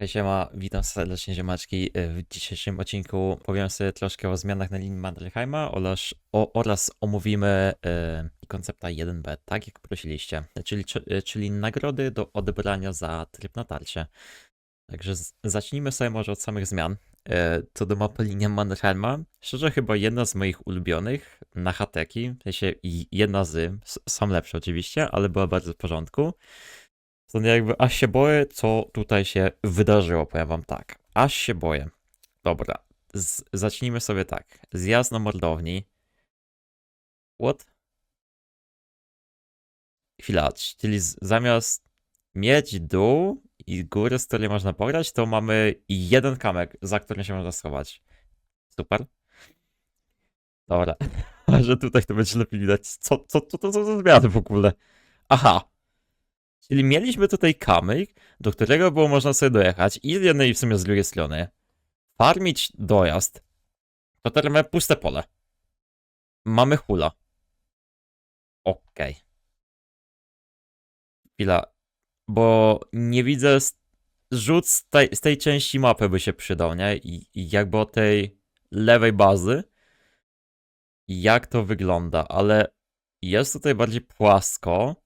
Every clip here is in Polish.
Cześć, Siema, witam serdecznie ziemaczki. W dzisiejszym odcinku powiem sobie troszkę o zmianach na linii Mandelheima oraz, o, oraz omówimy e, koncepta 1B, tak jak prosiliście, czyli, e, czyli nagrody do odebrania za tryb na tarcie. Także zacznijmy sobie może od samych zmian. E, co do mapy linia Mandelheima, szczerze chyba jedna z moich ulubionych na hateki, w sensie jedna z, są lepsze oczywiście, ale była bardzo w porządku. To jakby aż się boję, co tutaj się wydarzyło, powiem wam tak. Aż się boję. Dobra, z, zacznijmy sobie tak. Zjazd na mordowni. What? Chwila, czyli zamiast mieć dół i górę, z której można pograć, to mamy jeden kamek, za którym się można schować. Super. Dobra. Że tutaj to będzie lepiej widać. Co, co, co to za zmiany w ogóle? Aha. Czyli mieliśmy tutaj kamyk, do którego było można sobie dojechać i z jednej i w sumie z drugiej strony. Farmić dojazd. To teraz mamy puste pole. Mamy hula. Okej. Chwila. Bo nie widzę. Rzut z tej, z tej części mapy by się przydał, nie? I, i jakby od tej lewej bazy. Jak to wygląda, ale jest tutaj bardziej płasko.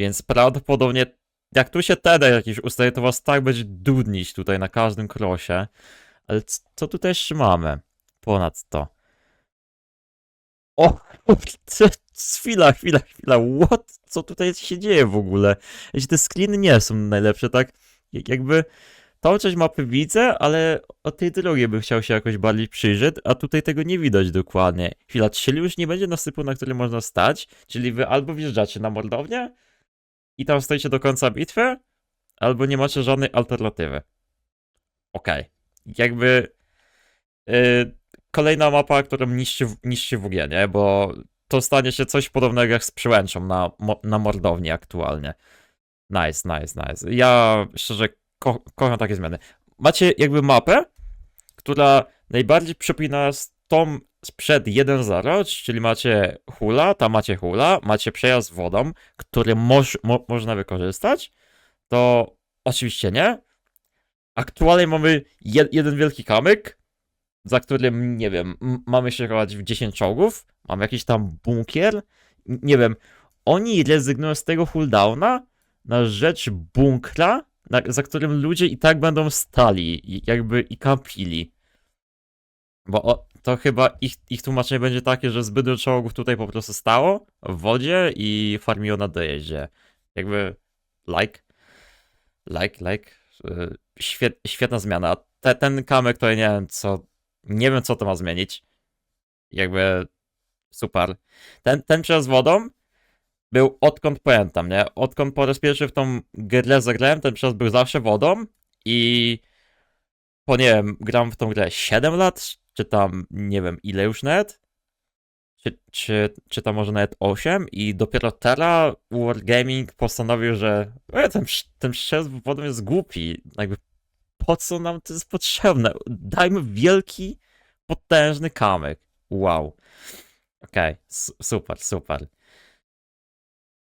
Więc prawdopodobnie, jak tu się TD jakiś ustaje, to was tak będzie dudnić tutaj na każdym krosie. Ale co tutaj jeszcze mamy? Ponadto. O! co- Chwila, chwila, chwila. What? Co tutaj się dzieje w ogóle? Te screeny nie są najlepsze, tak? Jak- Jakby tą część mapy widzę, ale od tej drugiej bym chciał się jakoś bardziej przyjrzeć, a tutaj tego nie widać dokładnie. Chwila, czyli już nie będzie nasypu, na którym można stać, czyli wy albo wjeżdżacie na mordownię, i tam stoicie do końca bitwy, albo nie macie żadnej alternatywy. Okej. Jakby yy, kolejna mapa, którą niszczy, niszczy WG, nie? Bo to stanie się coś podobnego jak z przyłęczą na, na mordowni aktualnie. Nice, nice, nice. Ja szczerze ko- kocham takie zmiany. Macie jakby mapę, która najbardziej przypomina tą sprzed 1.0, czyli macie hula, tam macie hula, macie przejazd wodą, który moż, mo, można wykorzystać, to oczywiście nie. Aktualnie mamy je, jeden wielki kamyk, za którym, nie wiem, mamy się chować w 10 czołgów, mamy jakiś tam bunkier, nie wiem, oni rezygnują z tego cooldowna na rzecz bunkra, na, za którym ludzie i tak będą stali, jakby i kampili. Bo to chyba ich, ich tłumaczenie będzie takie, że zbyt dużo czołgów tutaj po prostu stało w wodzie i farmiło na dojeździe. Jakby like, like, like. Yy, Świet, świetna zmiana. Te, ten kamyk to ja nie wiem co, nie wiem co to ma zmienić. Jakby super. Ten, ten przez wodą był odkąd pamiętam, nie? Odkąd po raz pierwszy w tą grę zagrałem, ten przez był zawsze wodą i po nie wiem, gram w tą grę 7 lat, czy tam nie wiem ile już nawet, czy, czy, czy tam może nawet 8 i dopiero teraz Wargaming postanowił, że e, ten, ten strzał wodą jest głupi, jakby po co nam to jest potrzebne? Dajmy wielki, potężny kamyk. Wow. Okej, s- super, super.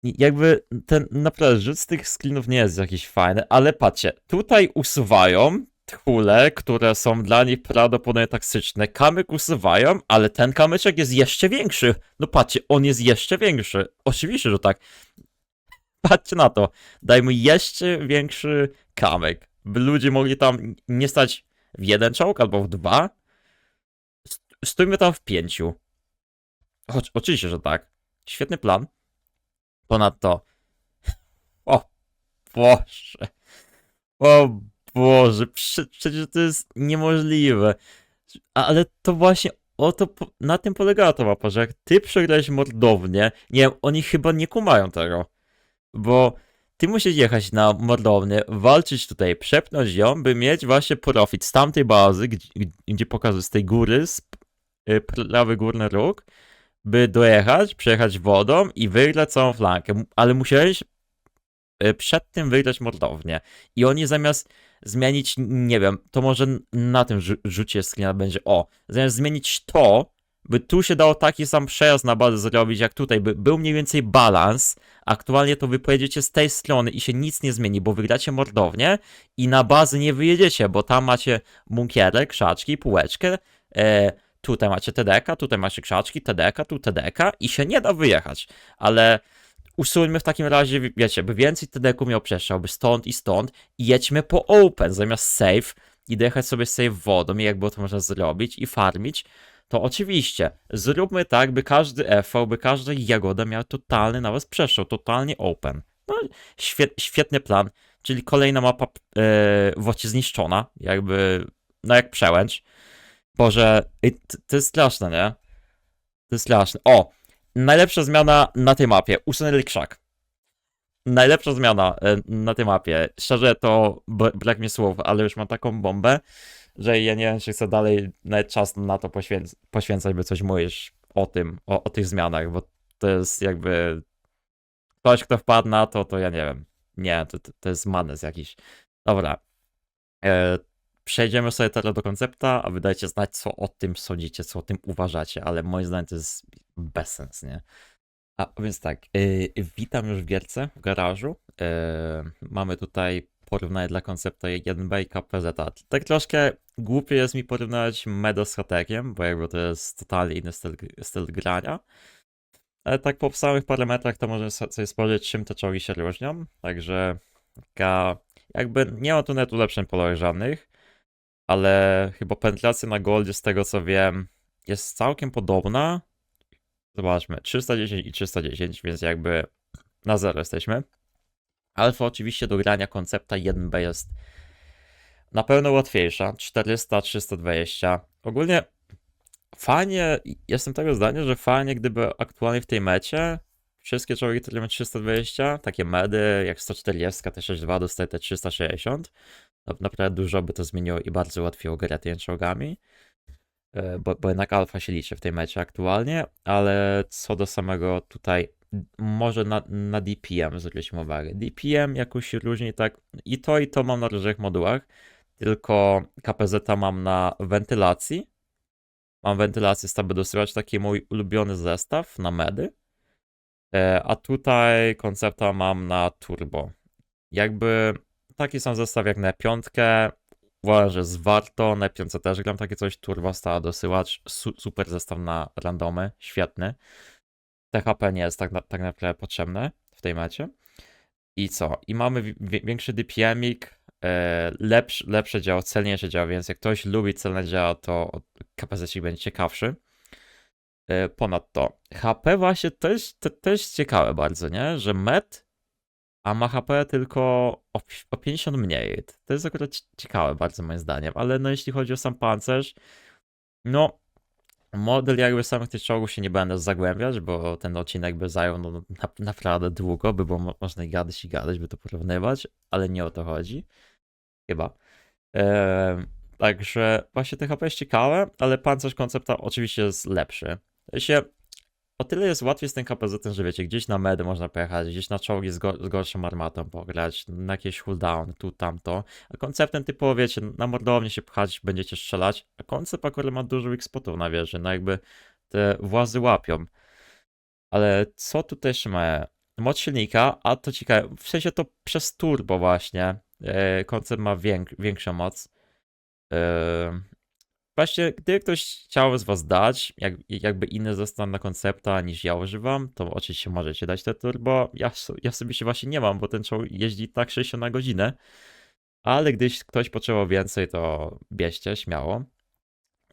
Jakby ten naprawdę rzut z tych screenów nie jest jakiś fajny, ale patrzcie, tutaj usuwają tchule, które są dla nich prawdopodobnie toksyczne. Kamyk usuwają, ale ten kamyczek jest jeszcze większy. No patrzcie, on jest jeszcze większy. Oczywiście, że tak. Patrzcie na to. Dajmy jeszcze większy kamyk, by ludzie mogli tam nie stać w jeden czołg albo w dwa. St- Stójmy tam w pięciu. O, oczywiście, że tak. Świetny plan. Ponadto. O Boże. O Boże, prze, przecież to jest niemożliwe. Ale to właśnie o to, na tym polegała ta mapa, że jak ty przegrałeś mordownię, nie wiem, oni chyba nie kumają tego. Bo ty musisz jechać na mordownię, walczyć tutaj, przepnąć ją, by mieć właśnie profit z tamtej bazy, gdzie, gdzie pokazuję, z tej góry, z y, prawy górny róg, by dojechać, przejechać wodą i wygrać całą flankę. Ale musiałeś przed tym wygrać mordownię. I oni zamiast zmienić, nie wiem, to może na tym rzu- rzucie screena będzie, o, zamiast zmienić to, by tu się dało taki sam przejazd na bazę zrobić, jak tutaj, by był mniej więcej balans, Aktualnie to wy pojedziecie z tej strony i się nic nie zmieni, bo wygracie mordownie i na bazę nie wyjedziecie, bo tam macie bunkierę, krzaczki, półeczkę, e, tutaj macie TDK, tutaj macie krzaczki, TDK, tu TDK i się nie da wyjechać. Ale usuńmy w takim razie, wi- wiecie, by więcej TDK miał przestrzał, by stąd i stąd i jedźmy po open zamiast save i dojechać sobie save wodą i jak było to można zrobić i farmić, to oczywiście zróbmy tak, by każdy FV, by każda jagoda miała totalny na was totalnie open. No, świet, świetny plan, czyli kolejna mapa e, wocie zniszczona, jakby, no jak przełęcz. Boże, to jest straszne, nie? To jest straszne. O, najlepsza zmiana na tej mapie, usunęli krzak. Najlepsza zmiana e, na tej mapie. Szczerze to brak mi słów, ale już mam taką bombę, że ja nie wiem, czy chcę dalej nawet czas na to poświęc- poświęcać, by coś mówisz o tym, o, o tych zmianach, bo to jest jakby ktoś, kto wpadł na to, to ja nie wiem. Nie, to, to, jest madness jakiś. Dobra. E, przejdziemy sobie teraz do koncepta, a wydajcie znać, co o tym sądzicie, co o tym uważacie, ale moim zdaniem to jest bezsens, nie? A więc tak, y, witam już w gierce, w garażu. Y, mamy tutaj porównanie dla konceptu 1B i KPZ. Tak troszkę głupie jest mi porównywać Medo z Hatekiem, bo jakby to jest totalnie inny styl, styl grania. Ale tak po samych parametrach to możemy so- sobie spojrzeć, czym te czołgi się różnią. Także taka, jakby nie ma tu net ulepszeń polowych żadnych, ale chyba penetracja na goldzie z tego co wiem jest całkiem podobna. Zobaczmy, 310 i 310, więc jakby na zero jesteśmy. Alfa oczywiście do grania koncepta 1B jest na pewno łatwiejsza, 400, 320. Ogólnie fajnie, jestem tego zdania, że fajnie gdyby aktualnie w tej mecie wszystkie czołgi, które mają 320, takie medy jak 140, T62 dostaje te 360. Na- Naprawdę dużo by to zmieniło i bardzo ułatwiło grę tymi czołgami. E, bo, bo jednak alfa się liczy w tej mecie aktualnie, ale co do samego tutaj, może na, na DPM zwróćmy uwagę. DPM jakoś różni tak, i to i to mam na różnych modułach, tylko KPZ mam na wentylacji, mam wentylację staby dosyłać, taki mój ulubiony zestaw na medy, E, a tutaj koncepta mam na turbo. Jakby taki sam zestaw jak na piątkę, Uważam, że warto. Na piątce też gram takie coś. Turbo stała dosyłacz. Su super zestaw na randomy. Świetny. THP nie jest tak, na, tak naprawdę potrzebne w tej mecie. I co? I mamy wi- wi- większy DPM-ik, e, lepsz, lepsze działa, celniejsze działa, więc jak ktoś lubi celne działa, to KPZ będzie ciekawszy. E, ponadto HP właśnie to, to jest ciekawe bardzo, nie? Że med a ma HP tylko o, o 50 mniej. To jest akurat ci- ciekawe bardzo moim zdaniem, ale no jeśli chodzi o sam pancerz, no model jakby samych tych czołgów się nie będę zagłębiać, bo ten odcinek by zajął no, na, naprawdę długo, by było mo- można i gadać i gadać, by to porównywać, ale nie o to chodzi. Chyba. Ehm, także właśnie THP jest ciekawe, ale pancerz koncepta oczywiście jest lepszy. Się o tyle jest łatwiej z tym że wiecie, gdzieś na medy można pojechać, gdzieś na czołgi z, go, z gorszą armatą pograć, na jakieś cooldown, tu, tamto. A konceptem typowo, wiecie, na mordownię się pchać, będziecie strzelać, a koncept akurat ma dużo spotów na wieży, no jakby te włazy łapią. Ale co tutaj jeszcze ma? Moc silnika, a to ciekawe, w sensie to przez turbo właśnie. E, koncept ma więk, większą moc. Właśnie, gdyby ktoś chciał z was dać, jak, jakby inny zestaw na koncepta niż ja używam, to oczywiście możecie dać te turbo. Ja, ja sobie się właśnie nie mam, bo ten czołg jeździ tak 60 na godzinę. Ale gdyś ktoś potrzebował więcej, to bierzcie, śmiało.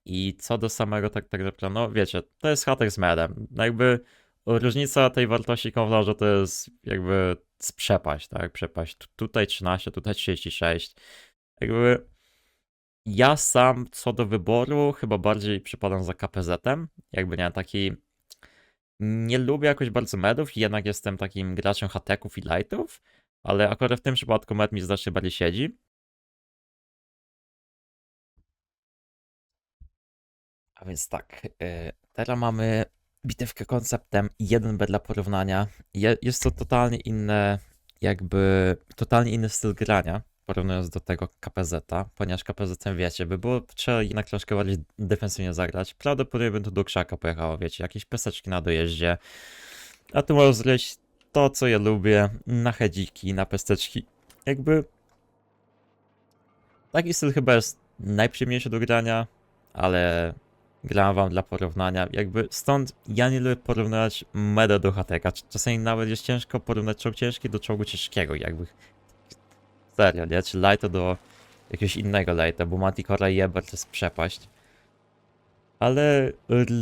I co do samego tak, tak naprawdę, no wiecie, to jest hatek z medem. No jakby różnica tej wartości kowlarza to jest jakby z przepaść, tak? Przepaść Tu- tutaj 13, tutaj 36. Jakby ja sam co do wyboru chyba bardziej przypadam za KPZ-em. Jakby nie taki. Nie lubię jakoś bardzo medów, jednak jestem takim graczem hateków i lightów, ale akurat w tym przypadku med mi znacznie bardziej siedzi. A więc tak, y, teraz mamy bitewkę konceptem 1B dla porównania. Je, jest to totalnie inne, jakby totalnie inny styl grania, porównując do tego KPZ-a, ponieważ KPZ wiecie, by było trzeba jednak troszkę bardziej defensywnie zagrać. Prawdopodobnie bym tu do krzaka pojechało, wiecie, jakieś peseczki na dojeździe, a tu możesz zleść to, co ja lubię, na hedziki, na pesteczki. Jakby taki styl chyba jest najprzyjemniejszy do grania, ale grałem wam dla porównania. Jakby stąd ja nie lubię porównywać meda do HTK. Czasami nawet jest ciężko porównać czołg ciężki do czołgu ciężkiego. Jakby serio, nie? Czy lighta do jakiegoś innego lighta, bo Manticora Eber to jest przepaść. Ale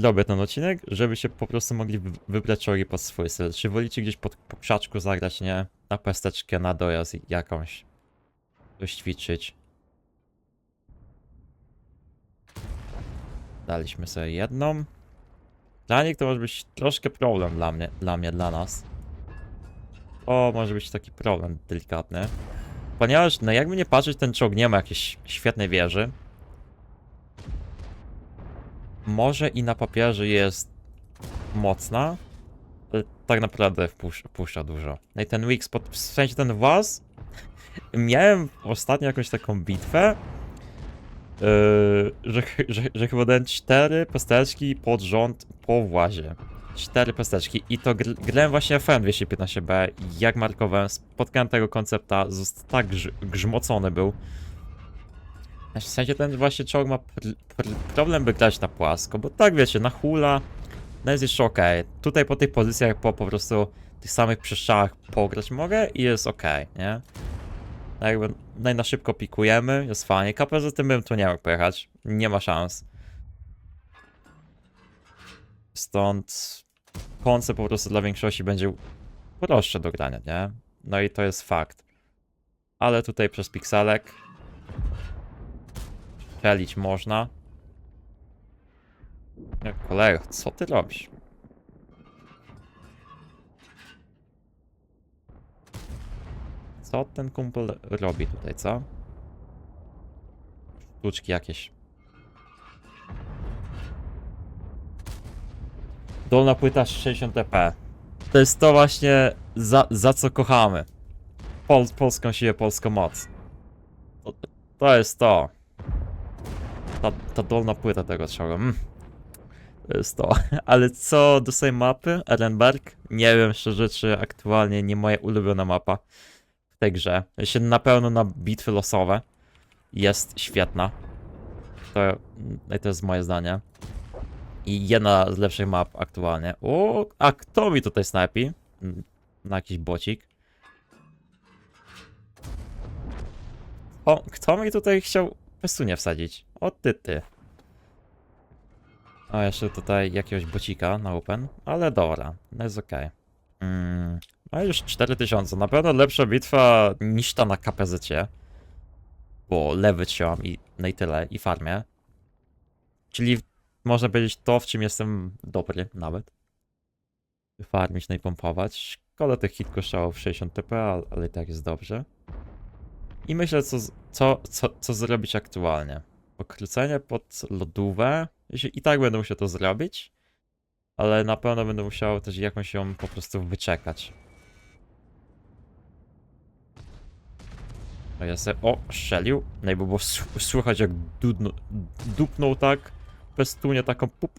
robię ten odcinek, żeby się po prostu mogli wy- wybrać czołgi pod swój styl. Czy wolicie gdzieś pod po krzaczku zagrać, nie? Na pesteczkę, na dojazd jakąś. Coś ćwiczyć. Daliśmy sobie jedną. Dla nich to może być troszkę problem dla mnie, dla mnie, dla nas. To może być taki problem delikatny. Ponieważ, no jakby nie patrzeć, ten czołg nie ma jakiejś świetnej wieży. Może i na papierze jest mocna, ale tak naprawdę wpuszcza, dużo. No i ten spot, w sensie ten was, miałem ostatnio jakąś taką bitwę, Yy, że, że, że chyba dałem cztery pesteczki pod rząd po włazie. Cztery pesteczki i to gr grałem właśnie FM 215B jak markowałem, spotkałem tego koncepta, został tak grz grzmocony był. W sensie ten właśnie czołg ma pr pr problem by grać na płasko, bo tak wiecie, na hula no jest jeszcze okej. Tutaj po tych pozycjach po po prostu tych samych przestrzałach pograć mogę i jest okej, nie? No jakby no na szybko pikujemy, jest fajnie. KPZ tym bym tu nie mógł pojechać. Nie ma szans. Stąd koncept po prostu dla większości będzie prostsze do grania, nie? No i to jest fakt. Ale tutaj przez pikselek strzelić można. Kolego, co ty robisz? Co ten kumpel robi tutaj, co? Sztuczki jakieś. Dolna płyta 60 TP. To jest to właśnie, za, za co kochamy. Pol, polską siłę, polską moc. To, to jest to. Ta, ta dolna płyta tego czołgu. Mm. To jest to. Ale co do tej mapy, Ehrenberg, nie wiem szczerze, czy aktualnie nie moja ulubiona mapa w tej grze. Się na pewno na bitwy losowe jest świetna. To, no to jest moje zdanie. I jedna z lepszych map aktualnie. O, a kto mi tutaj snajpi? Mm, Na jakiś bocik. O, kto mi tutaj chciał pestunie wsadzić? O ty ty. O, jeszcze tutaj jakiegoś bocika na open, ale dobra, no jest okej. Mm, no już 4000, na pewno lepsza bitwa niż ta na KPZ, bo lewy trzymam i no i tyle, i farmię. Czyli można powiedzieć to, w czym jestem dobry nawet. Farmić, no i pompować. Szkoda tych hit kosztowało 60 TP, ale, i tak jest dobrze. I myślę, co, co, co, co zrobić aktualnie. Pokrócenie pod lodówę. I tak będę musiał to zrobić. Ale na pewno będę musiał też jakąś ją po prostu wyczekać. A ja se... O, strzelił. No i by było słychać jak dupnął tak. Pestunie taką pup.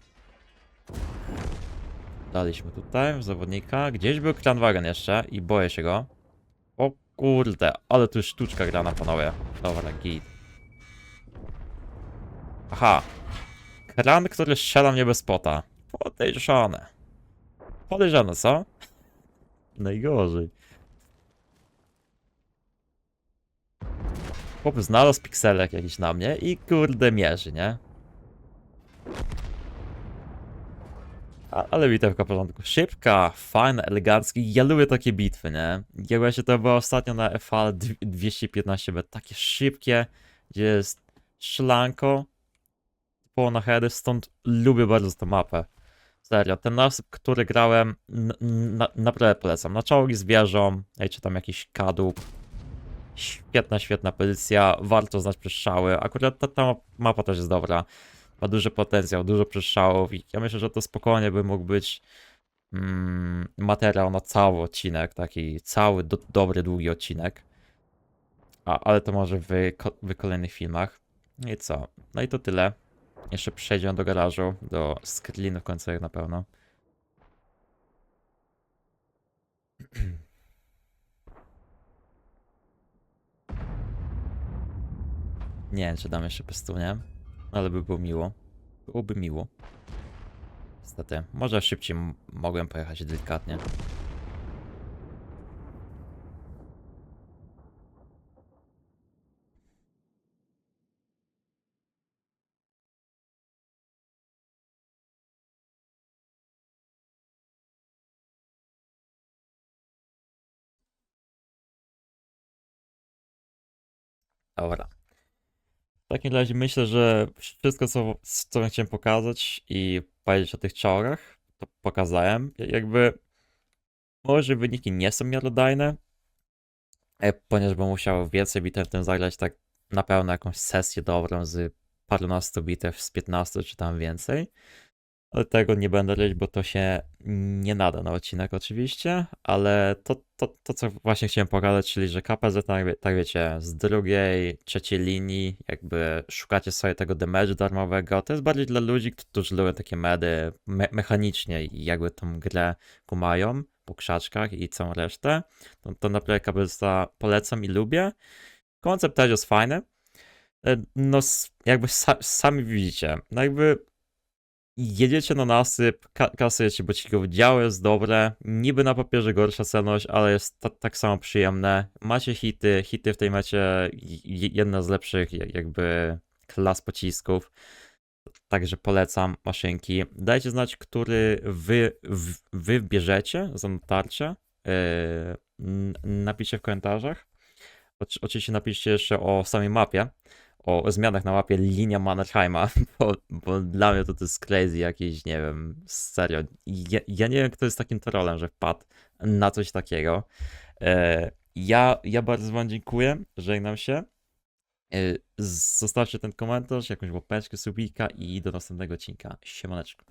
Daliśmy tutaj zawodnika. Gdzieś był Kranwagen jeszcze i boję się go. O kurde, ale tu sztuczka grana panowie. Dobra, git. Aha. Kran, który strzela mnie bez spota. Podejrzane. Podejrzane, co? Najgorzej. Chłop znalazł pikselek jakiś na mnie i kurde mierzy, nie? A, ale bitewka w porządku. Szybka, fajna, elegancki. Ja lubię takie bitwy, nie? Ja właśnie to było ostatnio na FA 215B. Takie szybkie, gdzie jest szlanko, typowo na heady, stąd lubię bardzo tę mapę. Serio, ten nasyp, który grałem, naprawdę polecam. Na czołgi z wieżą, czy tam jakiś kadłub. Świetna, świetna pozycja, warto znać przesтрzały. Akurat ta, ta mapa też jest dobra. Ma duży potencjał, dużo przestrzałów i ja myślę, że to spokojnie by mógł być mm, materiał na cały odcinek, taki cały, do, dobry, długi odcinek. A, ale to może w, w kolejnych filmach. No i co? No i to tyle. Jeszcze przejdziemy do garażu, do screenów końcowych na pewno. Nie wiem, czy dam jeszcze pestunie, ale by było miło. Byłoby miło. Niestety, może szybciej mogłem pojechać delikatnie. Dobra. W takim razie myślę, że wszystko, co, co chciałem pokazać i powiedzieć o tych czołgach, to pokazałem. Jakby może wyniki nie są miarodajne, e, ponieważ bym musiał więcej bitew tym zagrać, tak na pewno jakąś sesję dobrą z parunastu bitew, z 15 czy tam więcej. Ale tego nie będę robić, bo to się nie nada na odcinek oczywiście, ale to, to, to co właśnie chciałem pokazać, czyli że KPZ, tak, tak wiecie, z drugiej, trzeciej linii, jakby szukacie sobie tego damage'u darmowego, to jest bardziej dla ludzi, którzy lubią takie medy me mechanicznie i jakby tą grę kumają po krzaczkach i całą resztę, to, to naprawdę KPZ polecam i lubię. Koncept też jest fajny. E, No, jakby sa sami widzicie, no jakby jedziecie na nasyp, ka kasujecie bocików, działo jest dobre, niby na papierze gorsza celność, ale jest ta tak samo przyjemne. Macie hity, hity w tej mecie, jedna z lepszych ja- jakby klas pocisków. Także polecam maszynki. Dajcie znać, który wy, w, wy bierzecie za dotarcie. Yy, napiszcie w komentarzach. Oczy- Oczywiście napiszcie jeszcze o samej mapie, o zmianach na mapie linia Mannerheima, bo, bo dla mnie to, to jest crazy jakiś, nie wiem, serio. Ja, ja nie wiem, kto jest takim trolem, że wpadł na coś takiego. E, ja, ja bardzo wam dziękuję, żegnam się. E, zostawcie ten komentarz, jakąś łapeczkę, subika i do następnego odcinka. Siemaneczko.